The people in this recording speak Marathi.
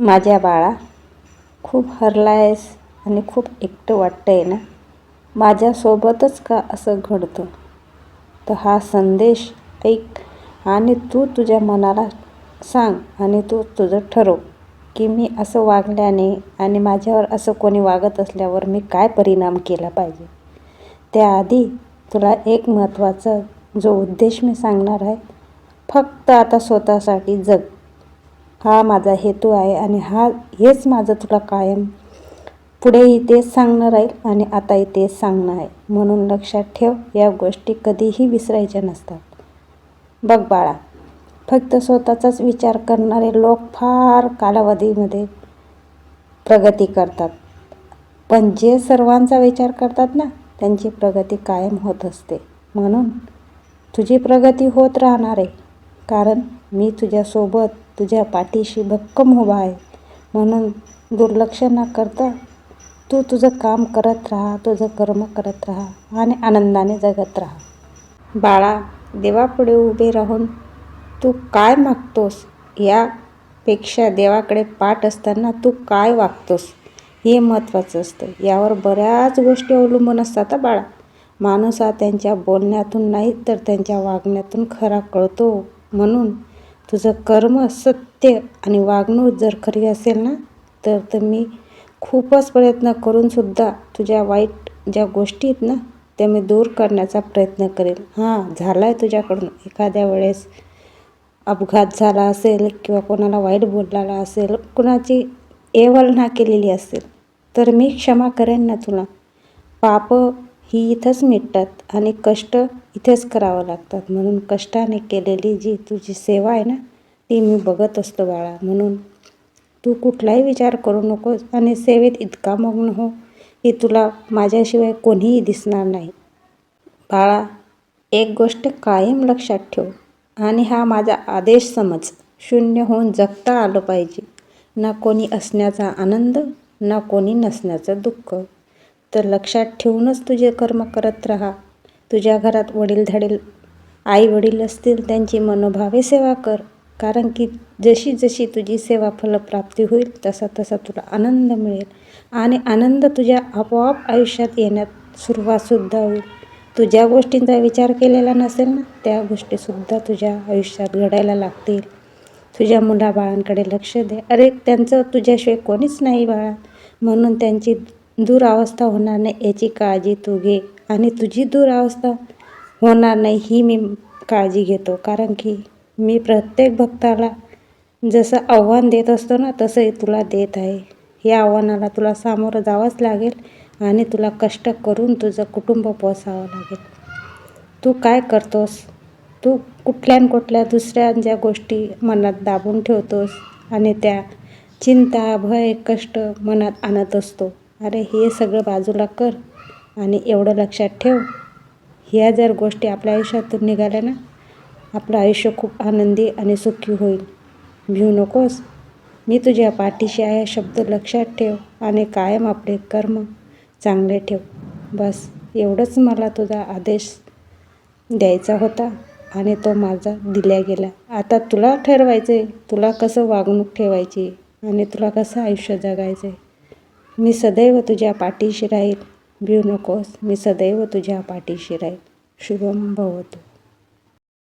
माझ्या बाळा खूप हरला आहेस आणि खूप एकटं वाटतं आहे ना? माझ्यासोबतच का असं घडतं? तर हा संदेश ऐक आणि तू तुझ्या मनाला सांग आणि तू तुझं ठरव की मी असं वागल्याने आणि माझ्यावर असं कोणी वागत असल्यावर मी काय परिणाम केला पाहिजे? त्याआधी तुला एक महत्त्वाचा जो उद्देश मी सांगणार आहे फक्त आता स्वतःसाठी जग. हा माझा हेतू आहे आणि हा हेच माझं तुला कायम. पुढेही तेच सांगणं राहील आणि आताही तेच सांगणं आहे. म्हणून लक्षात ठेव या गोष्टी कधीही विसरायच्या नसतात. बघ बाळा फक्त स्वतःचाच विचार करणारे लोक फार कालावधीमध्ये प्रगती करतात. पण जे सर्वांचा विचार करतात ना त्यांची प्रगती कायम होत असते. म्हणून तुझी प्रगती होत राहणार आहे. कारण मी तुझ्यासोबत तुझ्या पाठीशी भक्कम उभा आहे. म्हणून दुर्लक्ष न करता तू तुझं काम करत राहा तुझं कर्म करत राहा आणि आनंदाने जगत राहा. बाळा देवापुढे उभे राहून तू काय मागतोस यापेक्षा देवाकडे पाठ असताना तू काय वागतोस हे महत्त्वाचं असतं. यावर बऱ्याच गोष्टी अवलंबून असतात बाळा. माणूस हा त्यांच्या बोलण्यातून नाही तर त्यांच्या वागण्यातून खरा कळतो. म्हणून तुझं कर्म सत्य आणि वागणूक जर खरी असेल ना तर तर मी खूपच प्रयत्न करूनसुद्धा तुझ्या वाईट ज्या गोष्टी आहेत ना त्या मी दूर करण्याचा प्रयत्न करेल हां झाला आहे तुझ्याकडून. एखाद्या वेळेस अपघात झाला असेल किंवा कोणाला वाईट बोललेला असेल कुणाची एवलना केलेली असेल तर मी क्षमा करेन ना तुला. पाप ही इथंच मिटतात आणि कष्ट इथेच करावं लागतात. म्हणून कष्टाने केलेली जी तुझी सेवा आहे ना ती मी बघत असतो बाळा. म्हणून तू कुठलाही विचार करू नकोस आणि सेवेत इतका मग्न हो की तुला माझ्याशिवाय कोणीही दिसणार नाही. बाळा एक गोष्ट कायम लक्षात ठेव आणि हा माझा आदेश समज. शून्य होऊन जगता आलं पाहिजे. ना कोणी असण्याचा आनंद ना कोणी नसण्याचं दुःख. तर लक्षात ठेवूनच तुझे कर्म करत राहा. तुझ्या घरात वडीलधाडील आई वडील असतील त्यांची मनोभावे सेवा कर. कारण की जशी जशी तुझी सेवा फलप्राप्ती होईल तसा तसा तुला आनंद मिळेल. आणि आनंद तुझ्या आपोआप आयुष्यात येण्यात सुरुवातसुद्धा होईल. तू ज्या गोष्टींचा विचार केलेला नसेल ना त्या गोष्टीसुद्धा तुझ्या आयुष्यात घडायला लागतील. तुझ्या मुलाबाळांकडे लक्ष दे. अरे त्यांचं तुझ्याशिवाय कोणीच नाही बाळा. म्हणून त्यांची दुरावस्था होणार नाही याची काळजी तू घे आणि तुझी दुरावस्था होणार नाही ही मी काळजी घेतो. कारण की मी प्रत्येक भक्ताला जसं आव्हान देत असतो ना तसंही तुला देत आहे. या आव्हानाला तुला सामोरं जावंच लागेल आणि तुला कष्ट करून तुझं कुटुंब पोसावं लागेल. तू काय करतोस? तू कुठल्या न कुठल्या दुसऱ्या ज्या गोष्टी मनात दाबून ठेवतोस आणि त्या चिंता भय कष्ट मनात आणत असतो. अरे हे सगळं बाजूला कर आणि एवढं लक्षात ठेव. ह्या जर गोष्टी आपल्या आयुष्यातून निघाल्या ना आपलं आयुष्य खूप आनंदी आणि सुखी होईल. भिऊ नकोस. मी तुझ्या पाठीशी आहे शब्द लक्षात ठेव आणि कायम आपले कर्म चांगले ठेव. बस एवढंच मला तुझा आदेश द्यायचा होता आणि तो माझा दिल्या गेला. आता तुला ठरवायचं आहे तुला कसं वागणूक ठेवायची आणि तुला कसं आयुष्य जगायचं आहे मी सदैव तुझ्या पाठीशी राहील. भिऊ नकोस मी सदैव तुझ्या पाठीशी राहील. शुभम भवतो.